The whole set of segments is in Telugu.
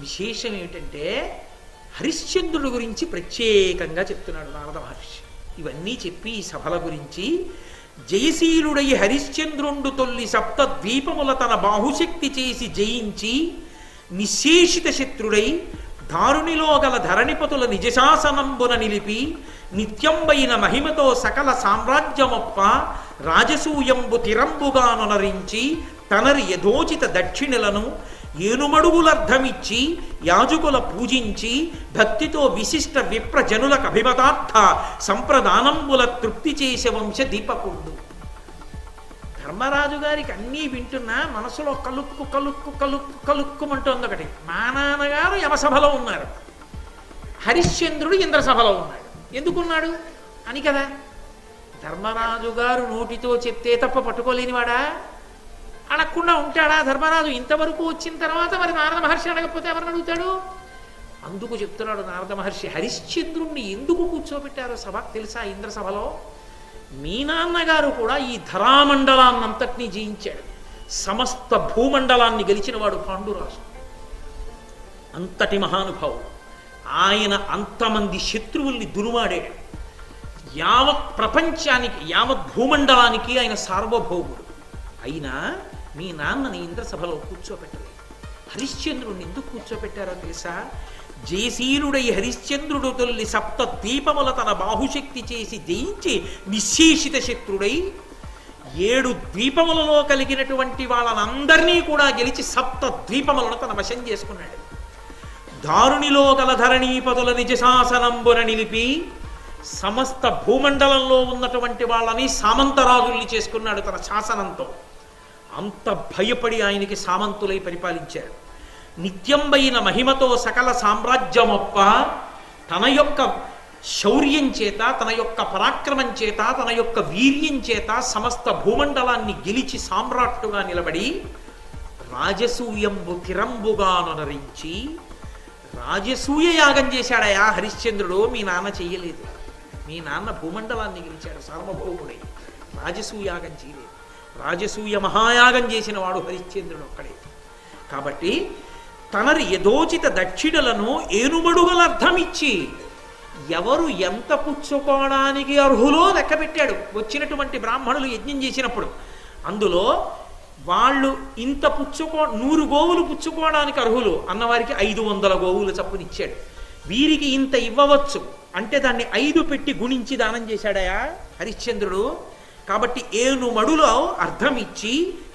విశేషం ఏమిటంటే హరిశ్చంద్రుడు గురించి ప్రత్యేకంగా చెప్తున్నాడు నారద మహర్షి. ఇవన్నీ చెప్పి ఈ సభల గురించి జయశీలుడై హరిశ్చంద్రుండు తొల్లి సప్త ద్వీపముల తన బాహుశక్తి చేసి జయించి నిశేషిత శత్రుడై దారునిలో గల ధరణిపతుల నిజశాసనంబున నిలిపి నిత్యంబైన మహిమతో సకల సామ్రాజ్యమొప్ప రాజసూయంబు తిరంబుగానొనరించి తనరి యథోచిత దక్షిణలను ఏనుమడుగులర్ధమిచ్చి యాజకుల పూజించి భక్తితో విశిష్ట విప్రజనులకు అభిమతార్థ సంప్రదానంబుల తృప్తి చేసే వంశ దీపకుండు. ధర్మరాజు గారికి అన్నీ వింటున్నా మనసులో కలుక్కు కలుక్కు కలుక్కు కలుక్కుమంటోంది ఒకటి. మా నాన్నగారు యమసభలో ఉన్నారు. హరిశ్చంద్రుడు ఇంద్రసభలో ఉన్నాడు. ఎందుకున్నాడు? అని కదా. ధర్మరాజు గారు నోటితో చెప్తే తప్ప పట్టుకోలేనివాడా? అడగకుండా ఉంటాడా? ధర్మరాజు ఇంతవరకు వచ్చిన తర్వాత మరి నారద మహర్షి అడగకపోతే ఎవరిని అడుగుతాడు? అందుకు చెప్తున్నాడు నారద మహర్షి హరిశ్చంద్రుణ్ణి ఎందుకు కూర్చోబెట్టారు సభ తెలుసా ఇంద్ర సభలో మీ నాన్నగారు కూడా ఈ ధరామండలాన్నంతటినీ జయించాడు. సమస్త భూమండలాన్ని గెలిచినవాడు పాండురాజు. అంతటి మహానుభావుడు. ఆయన అంతమంది శత్రువుల్ని దురుమాడాడు యావత్ ప్రపంచానికి యావత్ భూమండలానికి ఆయన సార్వభౌముడు. అయినా మీ నాన్నని ఇంద్రసభలో కూర్చోబెట్టలేదు హరిశ్చంద్రుడిని ఎందుకు కూర్చోబెట్టారో తెలుసా? జయశీలుడై హరిశ్చంద్రుడు తొల్లి సప్త దీపముల తన బాహుశక్తి చేసి జయించి నిశ్శేషిత శత్రుడై ఏడు ద్వీపములలో కలిగినటువంటి వాళ్ళనందరినీ కూడా గెలిచి సప్త ద్వీపములను తన వశం చేసుకున్నాడు. దారునిలో గల ధరణీపదుల నిజశాసనంబున నిలిపి సమస్త భూమండలంలో ఉన్నటువంటి వాళ్ళని సామంతరాజుల్ని చేసుకున్నాడు తన శాసనంతో. అంత భయపడి ఆయనకి సామంతులై పరిపాలించారు. నిత్యంబైన మహిమతో సకల సామ్రాజ్యమొప్ప తన యొక్క శౌర్యం చేత తన యొక్క పరాక్రమం చేత తన యొక్క వీర్యం చేత సమస్త భూమండలాన్ని గెలిచి సామ్రాట్టుగా నిలబడి రాజసూయంబు తిరంబుగా నొనరించి రాజసూయ యాగం చేశాడయా హరిశ్చంద్రుడు? మీ నాన్న చెయ్యలేదు మీ నాన్న భూమండలాన్ని గెలిచాడు సార్వభౌముడై. రాజసూయాగం చేయలేదు. రాజసూయ మహాయాగం చేసిన వాడు హరిశ్చంద్రుడు ఒక్కడే. కాబట్టి తనరి యథోచిత దక్షిణలను ఏనుమడుగలర్థమిచ్చి ఎవరు ఎంత పుచ్చుకోవడానికి అర్హులో లెక్కపెట్టాడు. వచ్చినటువంటి బ్రాహ్మణులు యజ్ఞం చేసినప్పుడు అందులో వాళ్ళు ఇంత పుచ్చుకో నూరు గోవులు పుచ్చుకోవడానికి అర్హులు అన్నవారికి ఐదు వందల గోవులు చప్పునిచ్చాడు. వీరికి ఇంత ఇవ్వవచ్చు అంటే దాన్ని ఐదు పెట్టి గుణించి దానం చేశాడయా? హరిశ్చంద్రుడు కాబట్టి ఏను మడులో అర్థం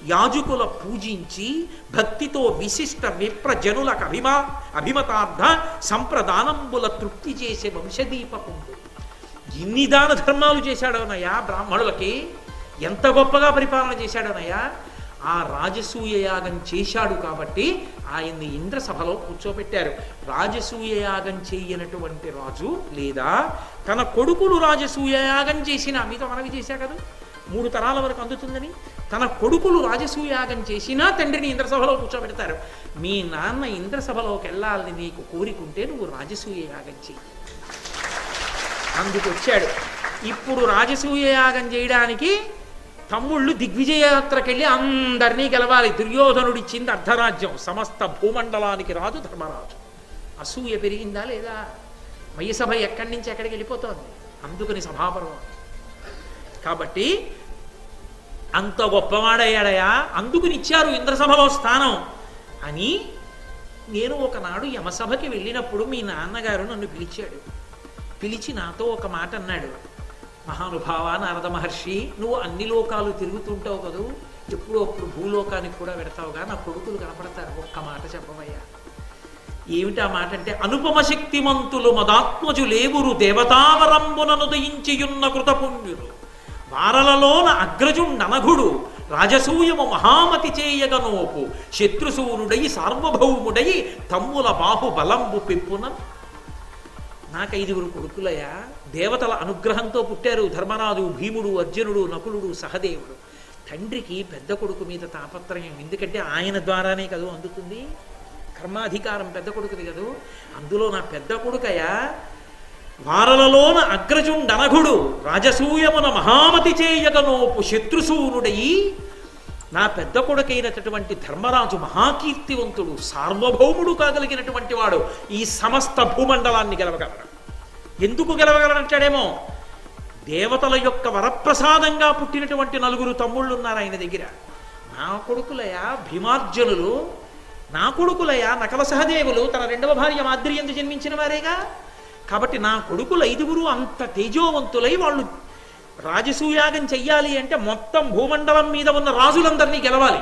యాజకుల పూజించి భక్తితో విశిష్ట విప్రజనులకు అభిమా అభిమతార్థ సంప్రదానంబుల తృప్తి చేసే వంశదీపకుండు ఇన్ని దాన ధర్మాలు చేశాడోనయ్యా బ్రాహ్మణులకి. ఎంత గొప్పగా పరిపాలన చేశాడనయ్యా. ఆ రాజసూయ యాగం చేశాడు కాబట్టి ఆయన్ని ఇంద్రసభలో కూర్చోబెట్టారు. రాజసూయ యాగం చేయనటువంటి రాజు లేదా తన కొడుకులు రాజసూయయాగం చేసినా చేసిన మీతో మనవి చేశా కదా మూడు తరాల వరకు అందుతుందని తన కొడుకులు రాజసూయాగం చేసినా తండ్రిని ఇంద్రసభలో కూర్చోబెడతారు. మీ నాన్న ఇంద్రసభలోకి వెళ్ళాలని నీకు కోరికుంటే నువ్వు రాజసూయ యాగం చేయి అందుకు వచ్చాడు. ఇప్పుడు రాజసూయ యాగం చేయడానికి తమ్ముళ్ళు దిగ్విజయయాత్రకెళ్ళి అందరినీ గెలవాలి. దుర్యోధనుడిచ్చింది అర్ధరాజ్యం సమస్త భూమండలానికి రాజు ధర్మరాజు. అసూయ పెరిగిందా లేదా? మయసభ ఎక్కడి నుంచి ఎక్కడికి వెళ్ళిపోతోంది? అందుకని సభాపర్వం. కాబట్టి అంత గొప్పవాడయ్యాడయా? అందుకునిచ్చారు ఇంద్రసభలో స్థానం అని నేను ఒకనాడు యమసభకి వెళ్ళినప్పుడు మీ నాన్నగారు నన్ను పిలిచాడు. పిలిచి నాతో ఒక మాట అన్నాడు. మహానుభావ నారద మహర్షి నువ్వు అన్ని లోకాలు తిరుగుతుంటావు కదూ? ఎప్పుడో అప్పుడు భూలోకానికి కూడా పెడతావుగా నా కొడుకులు కనపడతారు. ఒక్క మాట చెప్పవయ్యా. ఏమిటా మాట అంటే అనుపమ శక్తిమంతులు మదాత్మజు లేవురు దేవతావరంబుననుదయించియున్న కృతపుణ్యులు. వారలలోన అగ్రజుండనఘుడు రాజసూయము మహామతి చేయగనోపు శత్రుసూనుడై సార్వభౌముడై తమ్ముల బాహు బలంబు పెప్పున నాకు ఐదుగురు కొడుకులయ్యా దేవతల అనుగ్రహంతో పుట్టారు ధర్మరాజు భీముడు అర్జునుడు నకులుడు సహదేవుడు. తండ్రికి పెద్ద కొడుకు మీద తాపత్రయం ఎందుకంటే ఆయన ద్వారానే కదా అందుతుంది? కర్మాధికారం పెద్ద కొడుకుది కదూ? అందులో నా పెద్ద కొడుకయా వారలలోన అగ్రజుండనఘుడు రాజసూయమున మహామతి చేయగనోపు శత్రుసూనుడయి నా పెద్ద కొడుకైనటువంటి ధర్మరాజు మహాకీర్తివంతుడు సార్వభౌముడు కాగలిగినటువంటి వాడు ఈ సమస్త భూమండలాన్ని గెలవగలడు. ఎందుకు గెలవగలనంటాడేమో దేవతల యొక్క వరప్రసాదంగా పుట్టినటువంటి నలుగురు తమ్ముళ్ళు ఉన్నారు ఆయన దగ్గర. నా కొడుకులయ భీమార్జునులు నా కొడుకులయ నకల సహదేవులు తన రెండవ భార్య మాద్రియందు జన్మించిన వారేగా? కాబట్టి నా కొడుకులు ఐదుగురు అంత తేజోవంతులై వాళ్ళు రాజసూయాగం చెయ్యాలి అంటే మొత్తం భూమండలం మీద ఉన్న రాజులందరినీ గెలవాలి.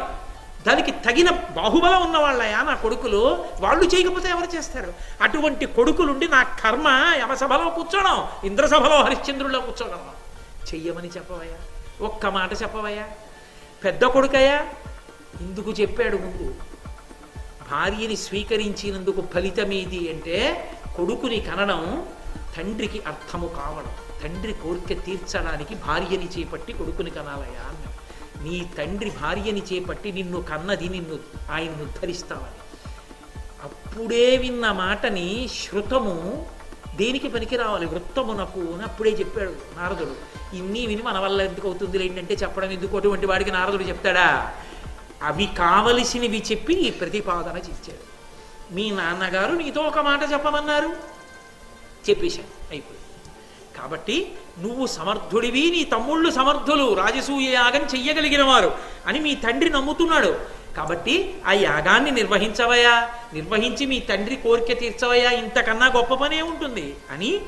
దానికి తగిన బాహుబలం ఉన్న వాళ్ళయా నా కొడుకులు. వాళ్ళు చేయకపోతే ఎవరు చేస్తారు? అటువంటి కొడుకులుండి నా కర్మ యమసభలో కూర్చోడం ఇంద్రసభలో హరిశ్చంద్రుల్లో కూర్చోడం. చెయ్యమని చెప్పవయ్యా ఒక్క మాట చెప్పవయ్యా. పెద్ద కొడుకయ్యా ఇందుకు చెప్పాడు ముందు భార్యని స్వీకరించినందుకు ఫలితమేది అంటే కొడుకుని కనడం తండ్రికి అర్థము కావడం. తండ్రి కోరిక తీర్చడానికి భార్యని చేపట్టి కొడుకుని కనాలయ్యా నీ తండ్రి భార్యని చేపట్టి నిన్ను కన్నది నిన్ను ఆయన్ను ఉద్ధరిస్తావని. అప్పుడే విన్న మాటని శృతము దేనికి పనికి రావాలి? వృత్తమునకు అని అప్పుడే చెప్పాడు నారదుడు. ఇన్ని విని మన వల్ల ఎందుకు అవుతుంది ఏంటంటే చెప్పడం ఎందుకు? అటువంటి వాడికి నారదుడు చెప్తాడా? అవి కావలసినవి చెప్పి ఈ ప్రతిపాదన చేశాడు. మీ నాన్నగారు నీతో ఒక మాట చెప్పమన్నారు. చెప్పేశాను అయిపోయింది. కాబట్టి నువ్వు సమర్థుడివి నీ తమ్ముళ్ళు సమర్థులు రాజసూయ యాగం చెయ్యగలిగిన వారు అని మీ తండ్రి నమ్ముతున్నాడు. కాబట్టి ఆ యాగాన్ని నిర్వహించవయా నిర్వహించి మీ తండ్రి కోరిక తీర్చవయా ఇంతకన్నా గొప్ప పనే ఉంటుంది అని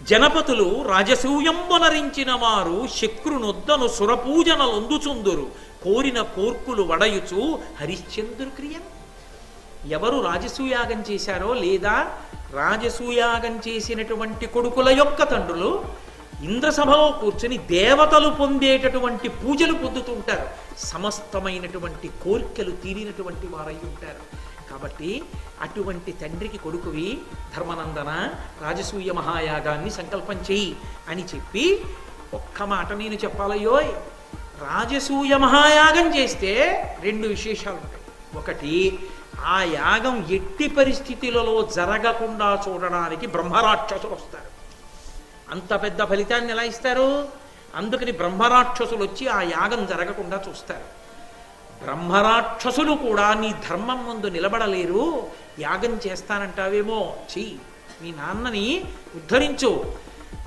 జనపతులు రాజసూయంబనరించిన వారు శక్రునొద్దను సురపూజనలొందుచుందురు కోరిన కోర్కులు వడయుచు హరిశ్చంద్ర క్రియన్ ఎవరు రాజసూయాగం చేశారో లేదా రాజసూయాగం చేసినటువంటి కొడుకుల యొక్క తండ్రులు ఇంద్రసభలో కూర్చుని దేవతలు పొందేటటువంటి పూజలు పొందుతుంటారు సమస్తమైనటువంటి కోరికలు తీరినటువంటి వారై ఉంటారు. కాబట్టి అటువంటి తండ్రికి కొడుకువి ధర్మనందన రాజసూయ మహాయాగాన్ని సంకల్పం చెయ్యి అని చెప్పి ఒక్క మాట నేను చెప్పాలయ్యోయ్. రాజసూయ మహాయాగం చేస్తే రెండు విశేషాలు ఉంటాయి. ఒకటి ఆ యాగం ఎట్టి పరిస్థితులలో జరగకుండా చూడడానికి బ్రహ్మరాక్షసులు వస్తారు. అంత పెద్ద ఫలితాన్ని ఎలా ఇస్తారు? అందుకని బ్రహ్మరాక్షసులు వచ్చి ఆ యాగం జరగకుండా చూస్తారు. బ్రహ్మరాక్షసులు కూడా నీ ధర్మం ముందు నిలబడలేరు యాగం చేస్తానంటావేమో? చెయ్యి మీ నాన్నని ఉద్ధరించు.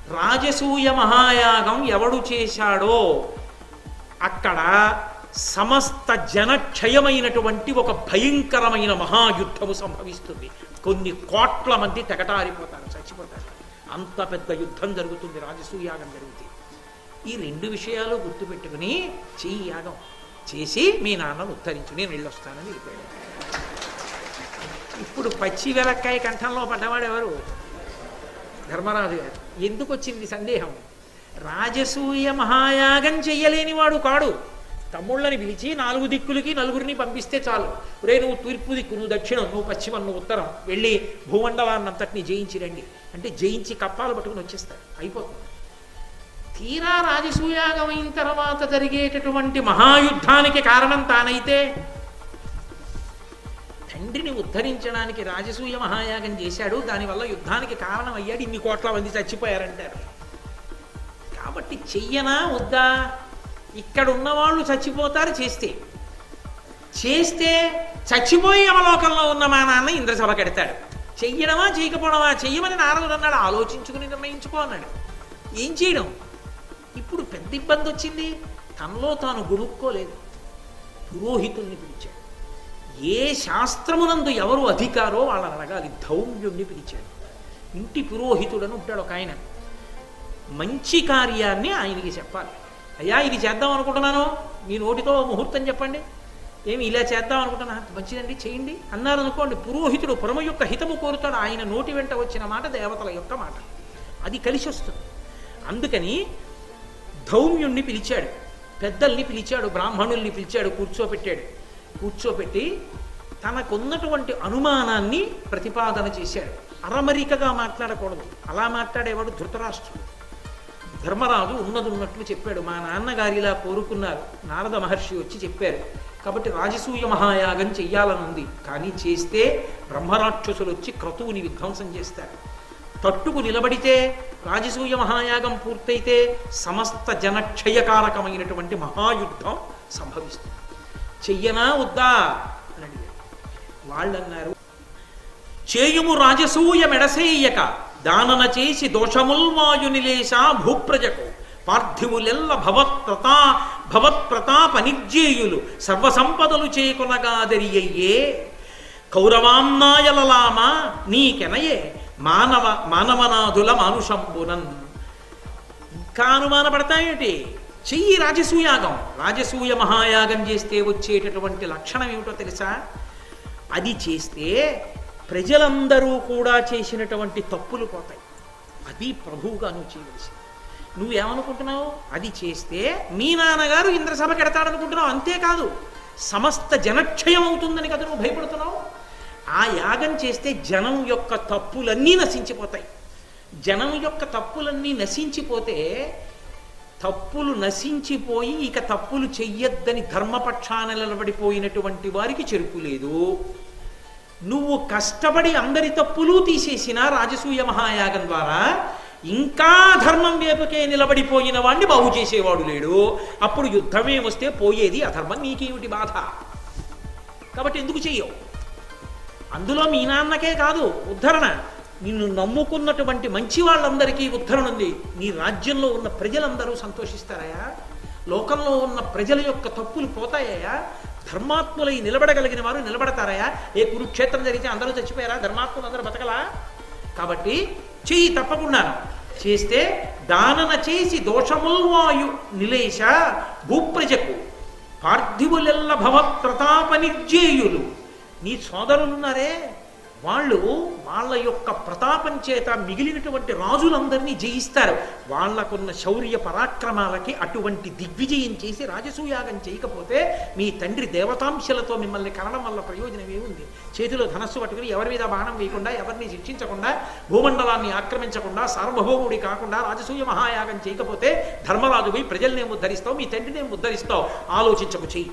రాజసూయ మహాయాగం ఎవడు చేశాడో అక్కడ సమస్త జనక్షయమైనటువంటి ఒక భయంకరమైన మహాయుద్ధము సంభవిస్తుంది. కొన్ని కోట్ల మంది తెగటారిపోతారు చచ్చిపోతారు. అంత పెద్ద యుద్ధం జరుగుతుంది రాజసూయాగం జరుగుతుంది. ఈ రెండు విషయాలు గుర్తుపెట్టుకుని చెయ్యి యాగం చేసి మీ నాన్నను ఉత్తరించు నేను వెళ్ళొస్తానని ఇప్పుడు పచ్చి వెలక్కాయ కంఠంలో పడ్డవాడు ఎవరు ధర్మరాజు గారు. ఎందుకు వచ్చింది సందేహం? రాజసూయ మహాయాగం చెయ్యలేనివాడు కాడు. తమ్ముళ్ళని పిలిచి నాలుగు దిక్కులకి నలుగురిని పంపిస్తే చాలు. రే నువ్వు తూర్పు దిక్కు నువ్వు దక్షిణం నువ్వు పశ్చిమం నువ్వు ఉత్తరం. వెళ్ళి భూమండలాన్నంతటిని జయించి రండి. అంటే జయించి కప్పాలు పట్టుకుని వచ్చేస్తారు. అయిపోతుంది. తీరా రాజసూయాగం అయిన తర్వాత జరిగేటటువంటి మహాయుద్ధానికి కారణం తానైతే తండ్రిని ఉద్ధరించడానికి రాజసూయ మహాయాగం చేశాడు. దానివల్ల యుద్ధానికి కారణం అయ్యాడు ఇన్ని కోట్ల మంది చచ్చిపోయారంటారు. కాబట్టి చెయ్యనా వద్దా? ఇక్కడ ఉన్నవాళ్ళు చచ్చిపోతారు చేస్తే. చేస్తే చచ్చిపోయి అవలోకంలో ఉన్న మా నాన్న ఇంద్రసభ కడతాడు. చెయ్యడమా చేయకపోవడమా చెయ్యమని నారదుడు అన్నాడు. ఆలోచించుకుని నిర్ణయించుకో అన్నాడు. ఏం చేయడం? ఇప్పుడు పెద్ద ఇబ్బంది వచ్చింది. తనలో తాను గుణుక్కోలేదు పురోహితుల్ని పిలిచాడు. ఏ శాస్త్రమునందు ఎవరు అధికారో వాళ్ళని అడగాలి. ధౌమ్యుణ్ణి పిలిచాడు. ఇంటి పురోహితుడని ఉంటాడు ఒక ఆయన. మంచి కార్యాన్ని ఆయనకి చెప్పాలి. అయ్యా ఇది చేద్దాం అనుకుంటున్నాను. మీ నోటితో ముహూర్తం చెప్పండి. ఏమి ఇలా చేద్దాం అనుకుంటున్నా మంచిదండి చేయండి. అన్నారు అనుకోండి పురోహితుడు పురమ యొక్క హితము కోరుతాడు. ఆయన నోటి వెంట వచ్చిన మాట దేవతల యొక్క మాట. అది కలిసి వస్తుంది. అందుకని ధౌమ్యుణ్ణి పిలిచాడు. పెద్దల్ని పిలిచాడు బ్రాహ్మణుల్ని పిలిచాడు కూర్చోపెట్టాడు. కూర్చోపెట్టి తనకున్నటువంటి అనుమానాన్ని ప్రతిపాదన చేశాడు. అరమరికగా మాట్లాడకూడదు. అలా మాట్లాడేవాడు ధృతరాష్ట్రుడు. ధర్మరాజు ఉన్నదున్నట్లు చెప్పాడు. మా నాన్నగారు ఇలా కోరుకున్నారు. నారద మహర్షి వచ్చి చెప్పారు. కాబట్టి రాజసూయ మహాయాగం చెయ్యాలనుంది. కానీ చేస్తే బ్రహ్మరాక్షసులు వచ్చి క్రతువుని విధ్వంసం చేస్తారు. తట్టుకు నిలబడితే రాజసూయ మహాయాగం పూర్తయితే సమస్త జనక్షయకారకమైనటువంటి మహాయుద్ధం సంభవిస్తుంది. చెయ్యనా వద్దా? అని అడిగారు వాళ్ళన్నారు చేయుము రాజసూయ మెడసేయక దానన చేసి దోషముల్వాయునిలేశ భూప్రజకు. పార్థివులెల్ల భవత్ప్రతా భవత్ప్రతాప నిర్జేయులు సర్వసంపదలు చేకొనగాదరియయ్యే కౌరవాన్నాయలలామ నీకెనయే మానవ మానవనాథుల మానుషంబునన్. ఇంకా అనుమానపడతాయేంటి చెయ్యి రాజసూయాగం. రాజసూయ మహాయాగం చేస్తే వచ్చేటటువంటి లక్షణం ఏమిటో తెలుసా? అది చేస్తే ప్రజలందరూ కూడా చేసినటువంటి తప్పులు పోతాయి. అది ప్రభువుగా నువ్వు చేయవలసింది. నువ్వేమనుకుంటున్నావు? అది చేస్తే మీ నాన్నగారు ఇంద్రసభ కెడతాడనుకుంటున్నావు? అంతేకాదు సమస్త జనక్షయం అవుతుందని కదా నువ్వు భయపడుతున్నావు? ఆ యాగం చేస్తే జనం యొక్క తప్పులన్నీ నశించిపోతాయి. జనం యొక్క తప్పులన్నీ నశించిపోతే తప్పులు నశించిపోయి ఇక తప్పులు చెయ్యొద్దని ధర్మపక్షాన నిలబడిపోయినటువంటి వారికి చెరుపు లేదు. నువ్వు కష్టపడి అందరి తప్పులు తీసేసిన రాజసూయ మహాయాగం ద్వారా ఇంకా ధర్మం వేపకే నిలబడిపోయిన వాడిని బాగు చేసేవాడు లేడు. అప్పుడు యుద్ధమే వస్తే పోయేది అధర్మం. నీకేమిటి బాధ? కాబట్టి ఎందుకు చెయ్యవు అందులో మీ నాన్నకే కాదు ఉద్ధరణ. నిన్ను నమ్ముకున్నటువంటి మంచి వాళ్ళందరికీ ఉద్ధరణ ఉంది. నీ రాజ్యంలో ఉన్న ప్రజలందరూ సంతోషిస్తారయా లోకంలో ఉన్న ప్రజల యొక్క తప్పులు పోతాయా ధర్మాత్ములై నిలబడగలిగిన వారు నిలబడతారయా ఏ కురుక్షేత్రం జరిగితే అందరూ చచ్చిపోయారా? ధర్మాత్ములు అందరూ బతకలా? కాబట్టి చెయ్యి తప్పకుండా చేస్తే దానన చేసి దోషముల్వాయు నిలేశ భూప్రజకు. పార్థివులెల్ల భవ ప్రతాప నిర్జేయులు. నీ సోదరులున్నారే? వాళ్ళు వాళ్ళ యొక్క ప్రతాపం చేత మిగిలినటువంటి రాజులందరినీ జయిస్తారు. వాళ్ళకున్న శౌర్య పరాక్రమాలకి అటువంటి దిగ్విజయం చేసి రాజసూయాగం చేయకపోతే మీ తండ్రి దేవతాంశలతో మిమ్మల్ని కనడం వల్ల ప్రయోజనం ఏముంది? చేతిలో ధనస్సు పట్టుకుని ఎవరి మీద బాణం వేయకుండా ఎవరిని శిక్షించకుండా భూమండలాన్ని ఆక్రమించకుండా సార్వభౌముడి కాకుండా రాజసూయ మహాయాగం చేయకపోతే ధర్మరాజు పోయి ప్రజల్నే ఉద్ధరిస్తావు మీ తండ్రినే ఉద్ధరిస్తావు ఆలోచించకు చెయ్యి.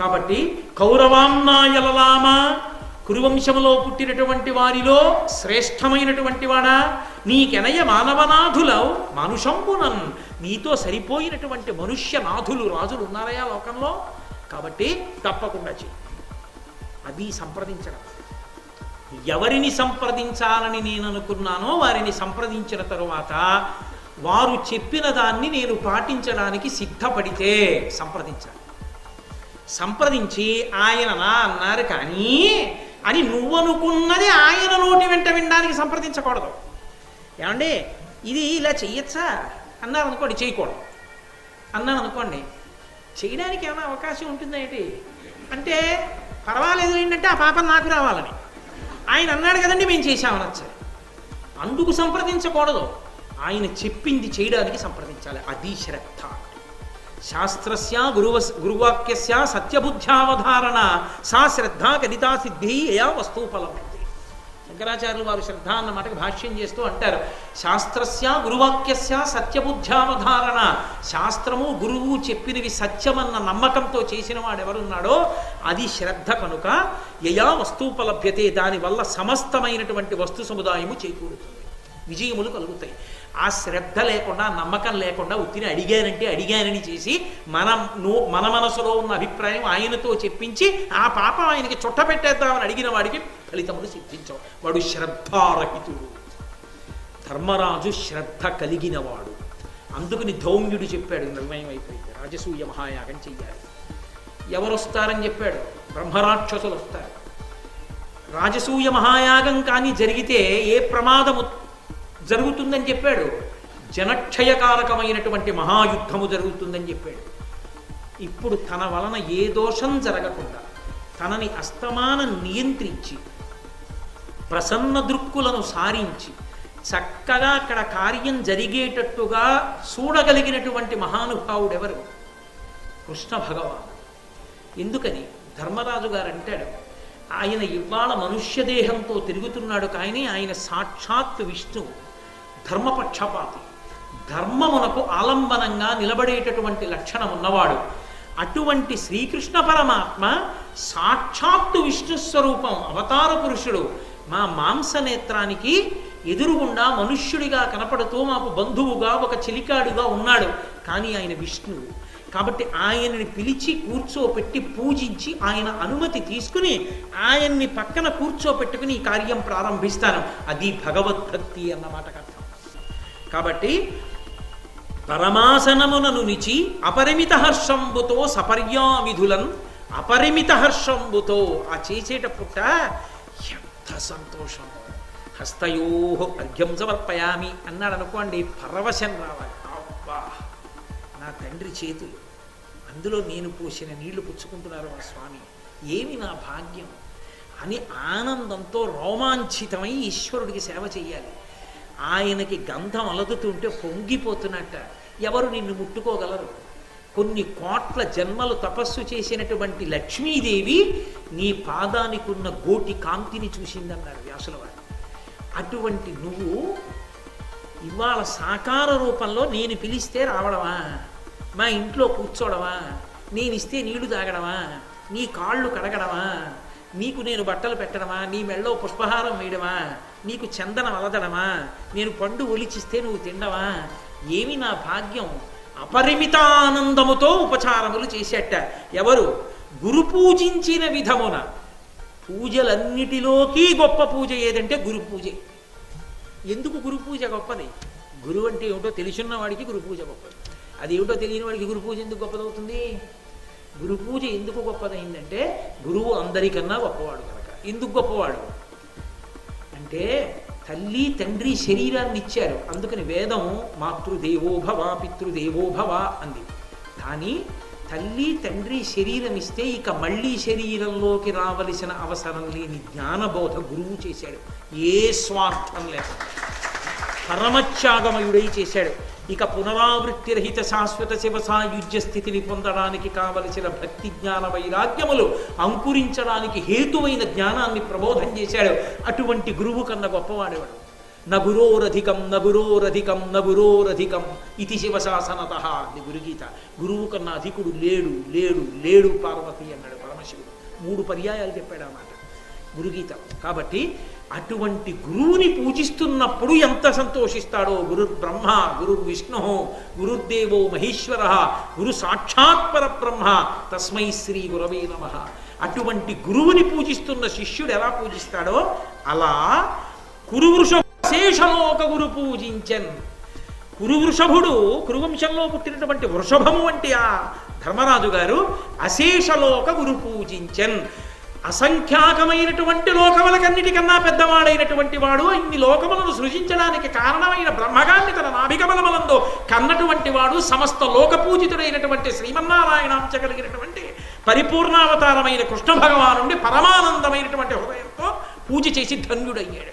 కాబట్టి కౌరవాన్నాయలలామ కురువంశములో పుట్టినటువంటి వారిలో శ్రేష్టమైనటువంటి వాడా? నీకెనయ మానవనాథులవు మనుషంబునన్. నీతో సరిపోయినటువంటి మనుష్యనాథులు రాజులు ఉన్నారయా లోకంలో? కాబట్టి తప్పకుండా చెయ్యి. అది సంప్రదించడం. ఎవరిని సంప్రదించాలని నేను అనుకున్నానో వారిని సంప్రదించిన తరువాత వారు చెప్పిన దాన్ని నేను పాటించడానికి సిద్ధపడితే సంప్రదించాలి. సంప్రదించి ఆయన అన్నారు కానీ అని నువ్వనుకున్నది ఆయన నోటి వెంట వినడానికి సంప్రదించకూడదు. ఏమండి? ఇది ఇలా చెయ్యొచ్చా? అన్నారు అనుకోండి చేయకూడదు అన్నాను అనుకోండి చేయడానికి ఏమైనా అవకాశం ఉంటుందేంటి అంటే పర్వాలేదు ఏంటంటే ఆ పాపం నాకు రావాలని. ఆయన అన్నాడు కదండి మేము చేశామనొచ్చు అందుకు సంప్రదించకూడదు. ఆయన చెప్పింది చేయడానికి సంప్రదించాలి. అది శ్రద్ధ. శాస్త్రస్య గురువ గురువాక్యస్య సత్యబుద్ధ్యావధారణ. సా శ్రద్ధ కదితా సిద్ధి యా వస్తువుపలభ్యతే శంకరాచార్యులు వారు శ్రద్ధ అన్న మాటకు భాష్యం చేస్తూ అంటారు. శాస్త్రస్య గురువాక్యస్య సత్యబుద్ధ్యావధారణ. శాస్త్రము గురువు చెప్పినవి సత్యమన్న నమ్మకంతో చేసిన వాడు ఎవరున్నాడో అది శ్రద్ధ కనుక యయా వస్తుపలభ్యతే దానివల్ల సమస్తమైనటువంటి వస్తు సముదాయము చేకూరుతుంది. విజయములు కలుగుతాయి. ఆ శ్రద్ధ లేకుండా నమ్మకం లేకుండా ఉత్తిని అడిగానంటే అడిగానని చేసి మనం మన మనసులో ఉన్న అభిప్రాయం ఆయనతో చెప్పించి ఆ పాపం ఆయనకి చుట్ట పెట్టేద్దామని అడిగిన వాడికి ఫలితములు సిద్ధించవు. వాడు శ్రద్ధారహితుడు. ధర్మరాజు శ్రద్ధ కలిగినవాడు. అందుకని ధౌమ్యుడు చెప్పాడు నిర్ణయం అయిపోయింది రాజసూయ మహాయాగం చెయ్యాలి. ఎవరు వస్తారని చెప్పాడు? బ్రహ్మరాక్షసులు వస్తారు. రాజసూయ మహాయాగం కానీ జరిగితే ఏ ప్రమాదము జరుగుతుందని చెప్పాడు. జనక్షయకారకమైనటువంటి మహాయుద్ధము జరుగుతుందని చెప్పాడు. ఇప్పుడు తన వలన ఏ దోషం జరగకుండా తనని అస్తమానం నియంత్రించి ప్రసన్న దృక్కులను సారించి చక్కగా అక్కడ కార్యం జరిగేటట్టుగా చూడగలిగినటువంటి మహానుభావుడు ఎవరు? కృష్ణ భగవాన్. ఎందుకని? ధర్మరాజు గారు అంటాడు ఆయన ఇవాళ మనుష్య దేహంతో తిరుగుతున్నాడు కానీ ఆయన సాక్షాత్ విష్ణువు. ధర్మపక్షపాతి. ధర్మమునకు ఆలంబనంగా నిలబడేటటువంటి లక్షణం ఉన్నవాడు. అటువంటి శ్రీకృష్ణ పరమాత్మ సాక్షాత్తు విష్ణు స్వరూపం అవతార పురుషుడు. మా మాంసనేత్రానికి ఎదురుగుండా మనుష్యుడిగా కనపడుతూ మాకు బంధువుగా ఒక చిలికాడుగా ఉన్నాడు. కానీ ఆయన విష్ణువు కాబట్టి ఆయనని పిలిచి కూర్చోపెట్టి పూజించి ఆయన అనుమతి తీసుకుని ఆయన్ని పక్కన కూర్చోపెట్టుకుని ఈ కార్యం ప్రారంభిస్తాను. అది భగవద్భక్తి అన్నమాట కదా. కాబట్టి పరమాసనమునను నిచి అపరిమిత హర్షంబుతో సపర్యావిధులను అపరిమిత హర్షంబుతో ఆ చేసేటప్పుట ఎంత సంతోషం. హస్తయో అర్ఘ్యం సమర్పయామి అన్నాడు అనుకోండి పరవశం రావాలి. అబ్బా నా తండ్రి చేతులు. అందులో నేను పోసిన నీళ్ళు పుచ్చుకుంటున్నారు మా స్వామి. ఏమి నా భాగ్యం? అని ఆనందంతో రోమాంచితమై ఈశ్వరుడికి సేవ చెయ్యాలి. ఆయనకి గంధం అలదుతుంటే పొంగిపోతున్నట్ట. ఎవరు నిన్ను ముట్టుకోగలరు? కొన్ని కోట్ల జన్మలు తపస్సు చేసినటువంటి లక్ష్మీదేవి నీ పాదానికి ఉన్న గోటి కాంతిని చూసిందన్నారు వ్యాసుల అటువంటి నువ్వు ఇవాళ సాకార రూపంలో నేను పిలిస్తే రావడమా? మా ఇంట్లో కూర్చోడమా? నేను ఇస్తే నీళ్ళు తాగడమా? నీ కాళ్ళు కడగడమా? నీకు నేను బట్టలు పెట్టడమా? నీ మెళ్ళో పుష్పహారం వేయడమా? నీకు చందనం అలదడమా నేను పండు ఒలిచిస్తే నువ్వు తిండవా? ఏమి నా భాగ్యం? అపరిమితానందముతో ఉపచారములు చేసేట. ఎవరు? గురు పూజించిన విధమున. పూజలన్నిటిలోకి గొప్ప పూజ ఏదంటే గురు పూజే. ఎందుకు గురు పూజ గొప్పది? గురువు అంటే ఏమిటో తెలిసిన వాడికి గురు పూజ గొప్పది. అది ఏమిటో తెలియని వాడికి గురు పూజ ఎందుకు గొప్పదవుతుంది? గురు పూజ ఎందుకు గొప్పదైందంటే గురువు అందరికన్నా గొప్పవాడు కనుక ఎందుకు గొప్పవాడు? అంటే తల్లి తండ్రి శరీరాన్ని ఇచ్చారు. అందుకని వేదం మాతృదేవోభవ పితృదేవోభవ అంది. కానీ తల్లి తండ్రి శరీరం ఇస్తే ఇక మళ్ళీ శరీరంలోకి రావలసిన అవసరం లేని జ్ఞానబోధ గురువు చేశాడు. ఏ స్వార్థం లేకుండా. పరమత్యాగమయుడై చేశాడు. ఇక పునరావృత్తి రహిత శాశ్వత శివ సాయుధ్య స్థితిని పొందడానికి కావలసిన భక్తి జ్ఞాన వైరాగ్యములు అంకురించడానికి హేతువైన జ్ఞానాన్ని ప్రబోధం చేశాడు. అటువంటి గురువు కన్నా గొప్పవాడేవాడు? నగురోరధికం నగురోరధికం నగురోరధికం ఇది శివశాసనత అంది గురుగీత. గురువు కన్నా అధికుడు లేడు లేడు లేడు పార్వతి అన్నాడు పరమశివుడు. మూడు పర్యాయాలు చెప్పాడు అన్నమాట గురుగీత. కాబట్టి అటువంటి గురువుని పూజిస్తున్నప్పుడు ఎంత సంతోషిస్తాడో? గురు బ్రహ్మ గురు విష్ణు గురుర్దేవో మహేశ్వర గురు సాక్షాత్పర బ్రహ్మ తస్మై శ్రీ గురవే నమ. అటువంటి గురువుని పూజిస్తున్న శిష్యుడు ఎలా పూజిస్తాడో? అలా కురువృషేషలోక గురు పూజించన్. కురువృషభుడు కురువంశంలో పుట్టినటువంటి వృషభము వంటి ఆ ధర్మరాజు గారు అశేషలోక గురు పూజించన్. అసంఖ్యాకమైనటువంటి లోకములకన్నిటికన్నా పెద్దవాడైనటువంటి వాడు ఇన్ని లోకములను సృజించడానికి కారణమైన బ్రహ్మగాన్ని తన నాభికమలమలందో కన్నటువంటి వాడు సమస్త లోకపూజితుడైనటువంటి శ్రీమన్నారాయణాంశ కలిగినటువంటి పరిపూర్ణావతారమైన కృష్ణ భగవానుండి పరమానందమైనటువంటి హృదయంతో పూజ చేసి ధన్యుడయ్యాడు.